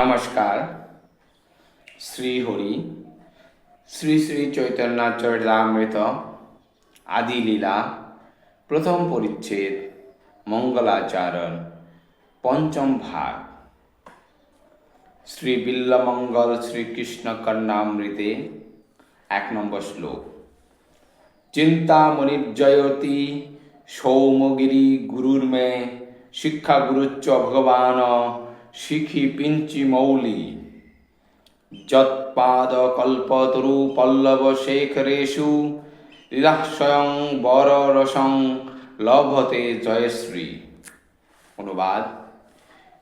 নমস্কার। শ্রী হরি, শ্রী শ্রী আদি লীলা, প্রথম পরিচ্ছেদ, মঙ্গলাচরণ, পঞ্চম ভাগ। শ্রী বিল্লমঙ্গল শ্রীকৃষ্ণ কর্ণামৃতে এক নম্বর শ্লোক। চিন্তামণির্জয়তি সৌমগিরি গুরুর্মে শিক্ষা গুরুচ্চ ভগবান শিখি পিঞ্চি মৌলি। যৎপাদ কল্পতরু পল্লব শেখরেষু লীলা স্বয়ং বর রসং লভতে জয়শ্রী। অনুবাদ,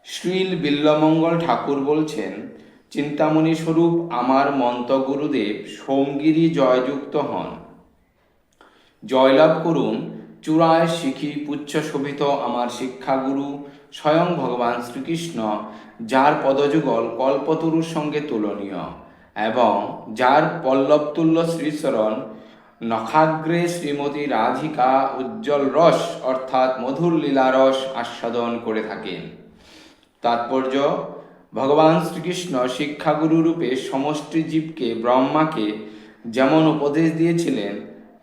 শ্রীল বিল্লমঙ্গল ঠাকুর বলছেন, চিন্তামণি স্বরূপ আমার মন্ত গুরুদেব সোমগিরি জয়যুক্ত হন। জয়লাভ করুন চূড়ায় শিখি পুচ্ছ শোভিত আমার শিক্ষাগুরু স্বয়ং ভগবান শ্রীকৃষ্ণ, যার পদযুগল কল্পতরুর সঙ্গে তুলনীয় এবং যার পল্লবতুল্য শ্রীচরণ নখাগ্রে শ্রীমতী রাধিকা উজ্জ্বল রস অর্থাৎ মধুর লীলারস আস্বাদন করে থাকেন তাৎপর্য, ভগবান শ্রীকৃষ্ণ শিক্ষাগুরু রূপে সমষ্টি জীবকে ব্রহ্মাকে যেমন উপদেশ দিয়েছিলেন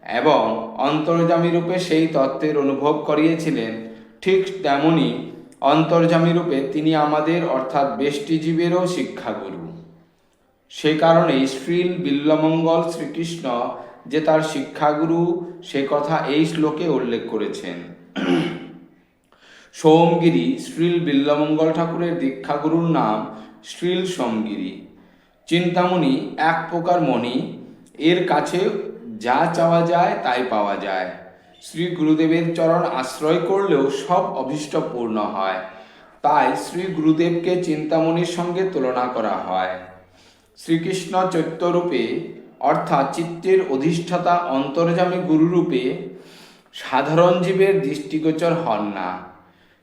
এবং অন্তর্জামী রূপে সেই তত্ত্বের অনুভব করিয়েছিলেন। ঠিক তেমনি অন্তর্জামী রূপে তিনি আমাদের অর্থাৎ বেষ্টিজীবেরও শিক্ষাগুরু। সে কারণেই শ্রীল বিল্লমঙ্গল শ্রীকৃষ্ণ যে তার শিক্ষাগুরু, সে কথা এই শ্লোকে উল্লেখ করেছেন। সোমগিরি, শ্রীল বিল্লমঙ্গল ঠাকুরের দীক্ষাগুরুর নাম শ্রীল সোমগিরি। চিন্তামণি, এক প্রকার মণি, এর কাছে যা চাওয়া যায় তাই পাওয়া যায়। শ্রী গুরুদেবের চরণ আশ্রয় করলেও সব অভীষ্ট পূর্ণ হয়। তাই শ্রী গুরুদেবকে চিন্তামণির সঙ্গে তুলনা করা হয়। শ্রীকৃষ্ণ চৈত্যরূপে, অর্থাৎ চিত্তের অধিষ্ঠাতা অন্তর্জামী গুরুরূপে, সাধারণ জীবের দৃষ্টিগোচর হন না।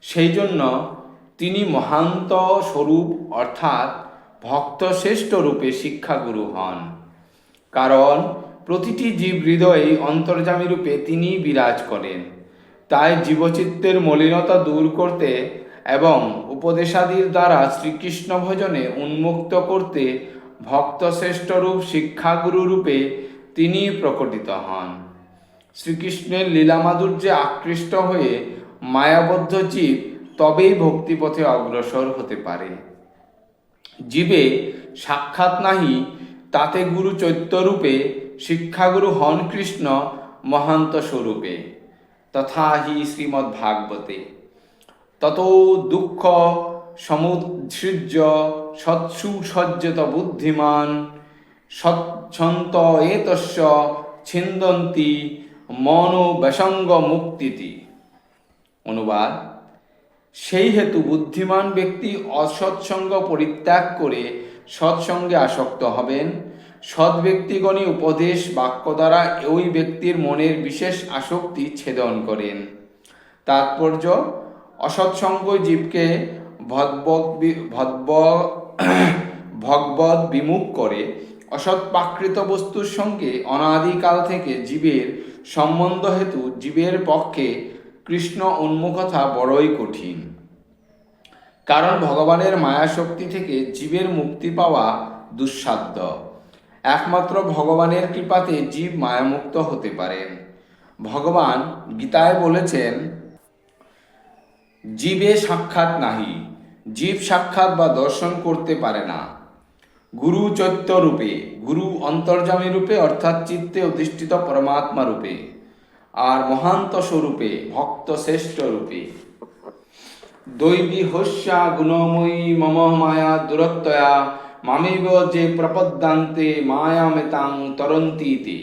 সেই জন্য তিনি মহান্ত স্বরূপ, অর্থাৎ ভক্তশ্রেষ্ঠ রূপে শিক্ষাগুরু হন। কারণ প্রতিটি জীব হৃদয়ে অন্তর্জামী রূপে তিনি বিরাজ করেন। তাই জীবচিত্তের মলিনতা দূর করতে এবং উপদেশাদির দ্বারা শ্রীকৃষ্ণ ভজনে উন্মুক্ত করতে ভক্তশ্রেষ্ঠ রূপ শিক্ষাগুরু রূপে তিনি প্রকটিত হন। শ্রীকৃষ্ণের লীলামাধুর্যে আকৃষ্ট হয়ে মায়াবদ্ধ জীব তবেই ভক্তিপথে অগ্রসর হতে পারে। জীবে সাক্ষাৎ নাহি, তাতে গুরু চৈত্যরূপে শিক্ষাগুরু হন কৃষ্ণ মহান্ত স্বরূপে। তথা হি শ্রীমদ্ ভাগবতে তত দুঃখ, সমুৎসৃজ্য সৎসু সজ্জত বুদ্ধিমান সচ্ছন্ত এতস্য ছিন্দন্তি মনো ব্যসঙ্গ মুক্তিতি। অনুবাদ, সেই হেতু বুদ্ধিমান ব্যক্তি অসৎসঙ্গ পরিত্যাগ করে সৎসঙ্গে আসক্ত হবেন সৎ ব্যক্তিগণই উপদেশ বাক্য দ্বারা ওই ব্যক্তির মনের বিশেষ আসক্তি ছেদন করেন। তাৎপর্য, অসৎসঙ্গ জীবকে ভদ্ব ভগবত বিমুখ করে অসৎ প্রাকৃত বস্তুর সঙ্গে অনাদিকাল থেকে জীবের সম্বন্ধ হেতু জীবের পক্ষে কৃষ্ণ উন্মুখতা বড়ই কঠিন। কারণ ভগবানের মায়াশক্তি থেকে জীবের মুক্তি পাওয়া দুঃসাধ্য। একমাত্র ভগবানের কৃপাতে জীব মায়ামুক্ত হতে পারেন ভগবান গীতায় বলেছেন, জীবে সাক্ষাৎ নাহি, জীব সাক্ষাৎ বা দর্শন করতে পারে না। গুরু চৈত্য রূপে, গুরু অন্তর্জামী রূপে অর্থাৎ চিত্তে অধিষ্ঠিত পরমাত্মা রূপে, আর মহান্ত স্বরূপে ভক্ত শ্রেষ্ঠ রূপে। দৈবী হস্যা গুণময়ী মম মায়া দূরত্বয়া মামেব যে প্রপদ্যান্তে মায়ামেতাং তরন্তীতে।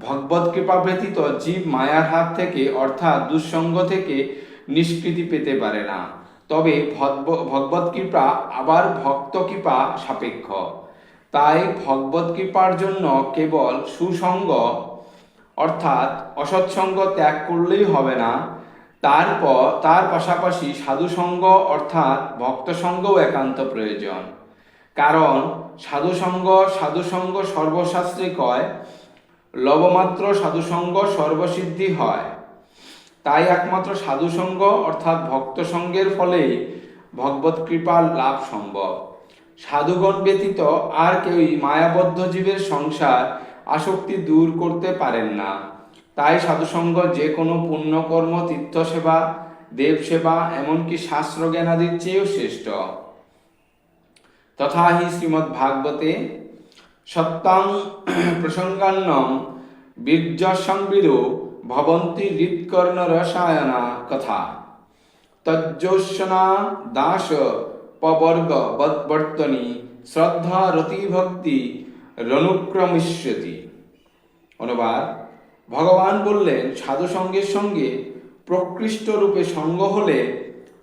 ভগবত কৃপা ব্যতীত জীব মায়ার হাত থেকে, অর্থাৎ দুঃসঙ্গ থেকে, নিষ্কৃতি পেতে পারে না। তবে ভগবত কৃপা আবার ভক্ত কৃপা সাপেক্ষ। তাই ভগবত কৃপার জন্য কেবল সুসঙ্গ, অর্থাৎ অসৎসঙ্গ ত্যাগ করলেই হবে না। তারপর তার পাশাপাশি সাধুসঙ্গ, অর্থাৎ ভক্তসঙ্গও একান্ত প্রয়োজন। কারণ সাধুসঙ্গ সাধুসঙ্গ সর্বশাস্ত্রে কয়, লবমাত্র সাধুসঙ্গ সর্বসিদ্ধি হয়। তাই একমাত্র সাধুসঙ্গ অর্থাৎ ভক্তসঙ্গের ফলেই ভগবত কৃপার লাভ সম্ভব। সাধুগণ ব্যতীত আর কেউই মায়াবদ্ধ জীবের সংসার আসক্তি দূর করতে পারেন না। তাই সাধুসঙ্গ যে কোনো পুণ্যকর্ম তীর্থ সেবা দেব এমনকি শাস্ত্র জ্ঞানাদির চেয়েও শ্রেষ্ঠ। তথা হি শ্রীমদ্ ভাগবতে সত্যাং প্রসঙ্গান্নম বীর্য সংবিদ ভবন্তি হৃৎকর্ণ রসায়না কথা। তজ্জোৎসনা দাস পবর্গ বর্তনী শ্রদ্ধা রতি ভক্তি রনুক্রমিষ্যতি। অনুবাদ, ভগবান বললেন সাধু সঙ্গের সঙ্গে প্রকৃষ্ট রূপে সঙ্গ হলে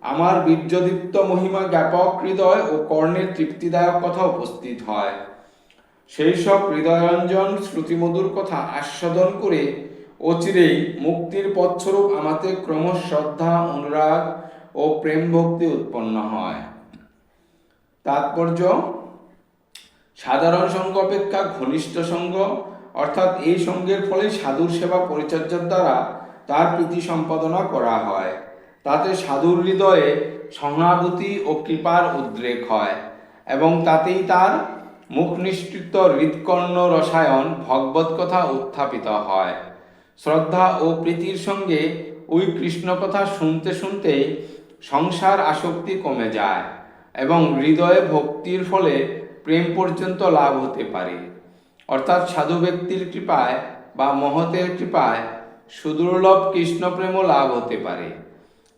আমার বীর্যদীপ্ত মহিমা জ্ঞাপক হৃদয় ও কর্ণের তৃপ্তিদায়ক কথা উপস্থিত হয়। সেই সব হৃদয়রঞ্জন শ্রুতিমধুর কথা আস্বাদন করে অচিরেই মুক্তির পথস্বরূপ আমাতে ক্রমশ শ্রদ্ধা, অনুরাগ ও প্রেম ভক্তি উৎপন্ন হয়। তাৎপর্য? সাধারণ সঙ্গ অপেক্ষা ঘনিষ্ঠ সঙ্গ, অর্থাৎ এই সঙ্গের ফলে সাধুর সেবা পরিচর্যার দ্বারা তার প্রীতি সম্পাদনা করা হয়। তাতে সাধুর হৃদয়ে সহানুভূতি ও কৃপার উদ্রেক হয় এবং তাতেই তার মুখ নিষ্কৃত হৃৎকর্ণ রসায়ন ভগবত কথা উত্থাপিত হয়। শ্রদ্ধা ও প্রীতির সঙ্গে ওই কৃষ্ণ কথা শুনতে শুনতে সংসার আসক্তি কমে যায় এবং হৃদয়ে ভক্তির ফলে প্রেম পর্যন্ত লাভ হতে পারে। অর্থাৎ সাধু ব্যক্তির কৃপায় বা মহতের কৃপায় সুদুর্লভ কৃষ্ণপ্রেমও লাভ হতে পারে।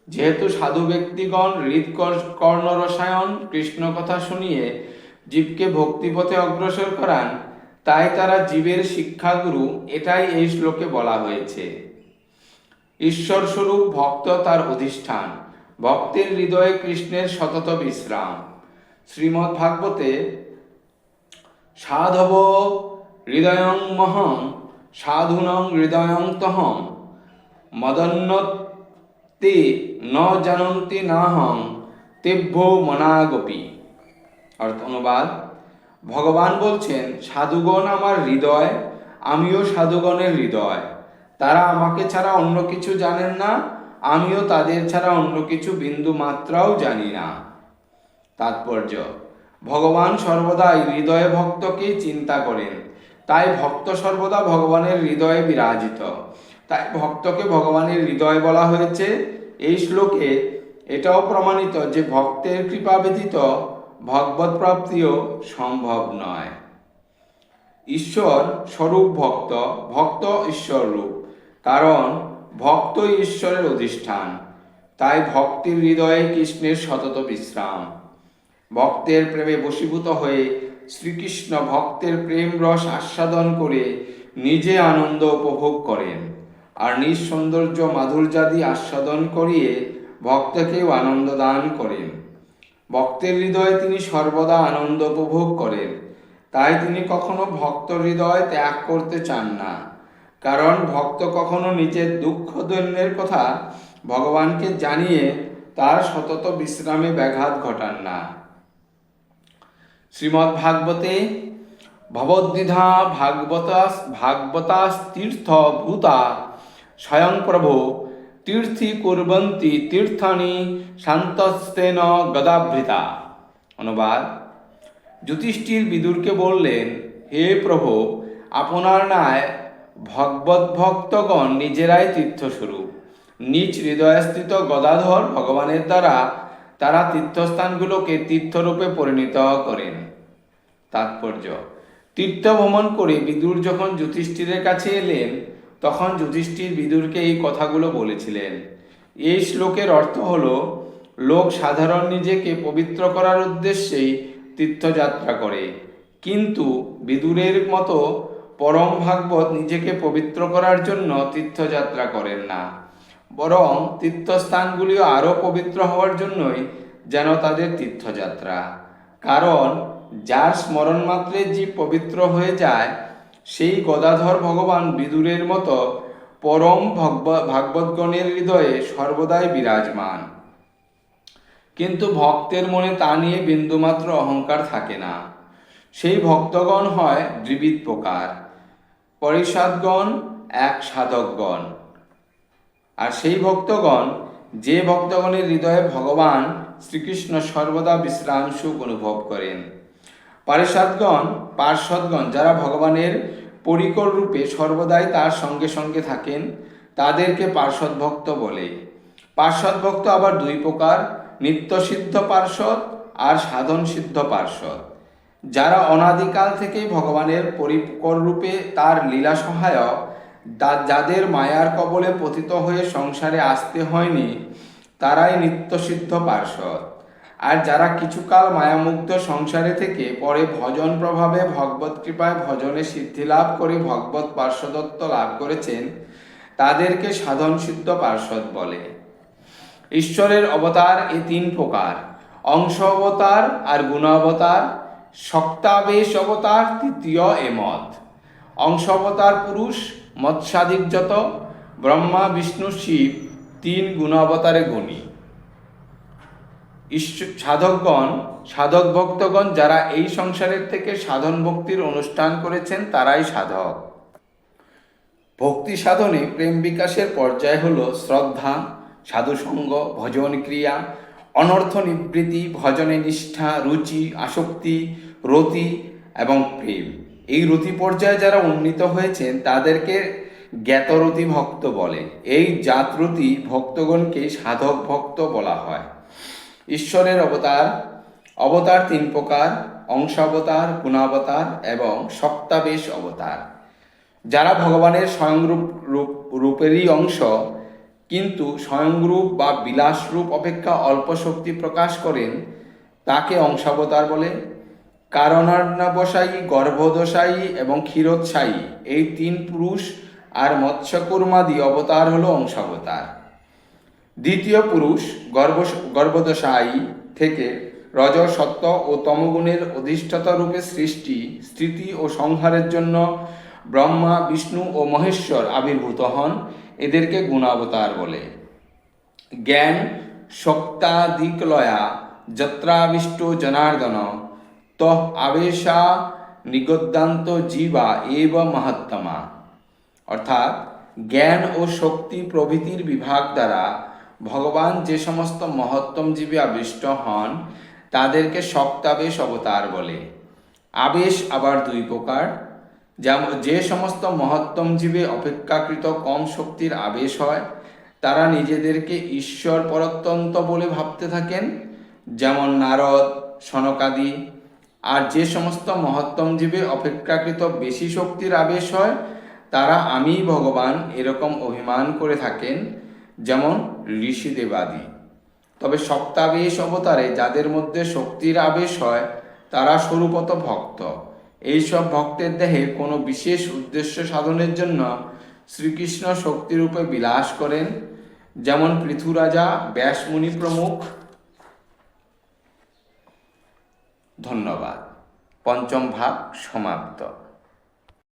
যেহেতু সাধু ব্যক্তিগণ হৃদ কর্ণ রসায়ন কৃষ্ণ কথা শুনিয়ে জীবকে ভক্তিপথে অগ্রসর করান, তাই তারা জীবের শিক্ষাগুরু, এটাই এই শ্লোকে বলা হয়েছে। ঈশ্বর স্বরূপ ভক্ত তার অধিষ্ঠান, ভক্তের হৃদয়ে কৃষ্ণের সতত বিশ্রাম। শ্রীমৎ ভাগবতে, সাধব হৃদয়ং মহং, সাধুনং হৃদয়ং তহং মদন্নতে ন জানন্তি নাহং তেভ্য মনাগপি। অর্থ অনুবাদ। ভগবান বলছেন, সাধুগণ আমার হৃদয়, আমিও সাধুগণের হৃদয়। তারা আমাকে ছাড়া অন্য কিছু জানেন না, আমিও তাদের ছাড়া অন্য কিছু বিন্দু মাত্রাও জানি না। তাৎপর্য। ভগবান সর্বদাই হৃদয়ে ভক্তকে চিন্তা করেন। তাই ভক্ত সর্বদা ভগবানের হৃদয়ে বিরাজিত। তাই ভক্তকে ভগবানের হৃদয় বলা হয়েছে। এই শ্লোকে এটাও প্রমাণিত যে ভক্তের কৃপা ব্যতীত ভগবত প্রাপ্তিও সম্ভব নয়। ঈশ্বর স্বরূপ ভক্ত ভক্ত ঈশ্বর রূপ, কারণ ভক্তই ঈশ্বরের অধিষ্ঠান। তাই ভক্তির হৃদয়ে কৃষ্ণের সতত বিশ্রাম। ভক্তের প্রেমে বশীভূত হয়ে শ্রীকৃষ্ণ ভক্তের প্রেম রস আস্বাদন করে নিজে আনন্দ উপভোগ করেন। আর নিজ সৌন্দর্য মাধুর্যাদি আস্বাদন করিয়ে ভক্তকেও আনন্দ দান করেন। ভক্তের হৃদয়ে তিনি সর্বদা আনন্দ উপভোগ করেন। তাই তিনি কখনো ভক্ত হৃদয় ত্যাগ করতে চান না। কারণ ভক্ত কখনো নিজের দুঃখ দৈন্যের কথা ভগবানকে জানিয়ে তার সতত বিশ্রামে ব্যাঘাত ঘটান না। শ্রীমৎ ভাগবতে ভবদ্বিধা ভাগবতা তীর্থ ভূতা স্বয়ং প্রভু, তীর্থি কুর্বন্তি তীর্থানি শান্তস্তেন গদাভৃতা অনুবাদ, যুধিষ্ঠির বিদুরকে বললেন, হে প্রভু, আপনার ন্যায় ভগবত ভক্তগণ নিজেরাই তীর্থস্বরূপ। নিজ হৃদয়স্থিত গদাধর ভগবানের দ্বারা তারা তীর্থস্থানগুলোকে তীর্থরূপে পরিণত করেন। তাৎপর্য তীর্থ ভ্রমণ করে বিদুর যখন যুধিষ্ঠিরের কাছে এলেন তখন যুধিষ্ঠির বিদুরকে এই কথাগুলো বলেছিলেন। এই শ্লোকের অর্থ হল, লোক সাধারণ নিজেকে পবিত্র করার উদ্দেশ্যেই তীর্থযাত্রা করে। কিন্তু বিদুরের মতো পরম ভাগবত নিজেকে পবিত্র করার জন্য তীর্থযাত্রা করেন না। বরং তীর্থস্থানগুলিও আরও পবিত্র হওয়ার জন্যই যেন তাদের তীর্থযাত্রা। কারণ যার স্মরণ মাত্রে জীব পবিত্র হয়ে যায় সেই গদাধর ভগবান বিদুরের মতো পরম ভাগবতগণের হৃদয়ে সর্বদাই বিরাজমান। কিন্তু ভক্তের মনে তা নিয়ে বিন্দুমাত্র অহংকার থাকে না। সেই ভক্তগণ হয় দ্বিবিধ প্রকার। পরিষদগণ এক সাধকগণ। আর সেই ভক্তগণ, যে ভক্তগণের হৃদয়ে ভগবান শ্রীকৃষ্ণ সর্বদা বিশ্রাম সুখ অনুভব করেন। পারিষদগণ পার্ষদগণ যারা ভগবানের পরিকর রূপে সর্বদাই তার সঙ্গে সঙ্গে থাকেন, তাদেরকে পার্ষদ ভক্ত বলে। পার্ষদ ভক্ত আবার দুই প্রকার, নিত্যসিদ্ধ পার্ষদ আর সাধন সিদ্ধ পার্ষদ যারা অনাদিকাল থেকেই ভগবানের পরিকর রূপে তার লীলা সহায়ক যাদের মায়ার কবলে পতিত হয়ে সংসারে আসতে হয়নি, তারাই নিত্যসিদ্ধ পার্ষদ আর যারা কিছুকাল মায়ামুগ্ধ সংসারে থেকে পরে ভজন প্রভাবে ভগবত কৃপায় ভজনে সিদ্ধি লাভ করে ভগবত পার্শ্বদত্ত লাভ করেছেন, তাদেরকে সাধন সিদ্ধ পার্ষদ বলে। ঈশ্বরের অবতার এই তিন প্রকার। অংশ অবতার আর গুণাবতার শক্তাবেশ অবতার, তৃতীয় এমত অংশ অবতার পুরুষ মৎস্যাদির্যত ব্রহ্মা, বিষ্ণু, শিব, তিন গুণাবতারে গুণী। সাধকগণ, সাধক ভক্তগণ যারা এই সংসারের থেকে সাধন ভক্তির অনুষ্ঠান করেছেন, তারাই সাধক। ভক্তি সাধনে প্রেম বিকাশের পর্যায় হল শ্রদ্ধা, সাধুসঙ্গ, ভজন ক্রিয়া, অনর্থ নিবৃত্তি ভজনে নিষ্ঠা, রুচি, আসক্তি, রতি এবং প্রেম। এই রতি পর্যায়ে যারা উন্নীত হয়েছেন, তাদেরকে জ্ঞাতরতি ভক্ত বলে। এই জাতরতি ভক্তগণকে সাধক ভক্ত বলা হয়। ঈশ্বরের অবতার অবতার তিন প্রকার, অংশাবতার, গুণাবতার এবং সপ্তাবেশ অবতার, যারা ভগবানের স্বয়ংরূপ রূপ, রূপেরই অংশ, কিন্তু স্বয়ংরূপ বা বিলাস রূপ অপেক্ষা অল্প শক্তি প্রকাশ করেন, তাকে অংশাবতার বলে। কারণার্ণবসায়ী গর্ভদশায়ী এবং ক্ষীরোৎসায়ী, এই তিন পুরুষ আর মৎস্যকুর্মাদি অবতার হলো অংশাবতার। দ্বিতীয় পুরুষ গর্ভ গর্ভদশায়ী থেকে রজ সত্য ও তমগুণের অধিষ্ঠাতা রূপে সৃষ্টি স্থিতি ও সংহারের জন্য ব্রহ্মা, বিষ্ণু ও মহেশ্বর আবির্ভূত হন, এদেরকে গুণাবতার বলে। জ্ঞান শক্তাদিকলয়া যত্রাবিষ্ট জনার্দন তহ আবেশা নিগদ্যান্ত জীবা এব মহাত্মা। অর্থাৎ জ্ঞান ও শক্তি প্রভৃতির বিভাগ দ্বারা ভগবান যে সমস্ত মহত্তম জীবে আবিষ্ট হন, তাদেরকে শক্তাবেশ অবতার বলে। আবেশ আবার দুই প্রকার। যেমন যে সমস্ত মহত্তম জীবে অপেক্ষাকৃত কম শক্তির আবেশ হয়, তারা নিজেদেরকে ঈশ্বর পরত্যন্ত বলে ভাবতে থাকেন। যেমন নারদ, সনকাদি। আর যে সমস্ত মহত্তম জীবে অপেক্ষাকৃত বেশি শক্তির আবেশ হয়, তারা আমি ভগবান এরকম অভিমান করে থাকেন। যেমন ঋষিদেবাদি। তবে সপ্তাবেশ অবতারে যাদের মধ্যে শক্তির আবেশ হয়, তারা স্বরূপত ভক্ত। এইসব ভক্তের দেহে কোনো বিশেষ উদ্দেশ্য সাধনের জন্য শ্রীকৃষ্ণ শক্তিরূপে বিলাস করেন, যেমন পৃথুরাজা ব্যাসমুনি প্রমুখ। ধন্যবাদ। পঞ্চম ভাগ সমাপ্ত।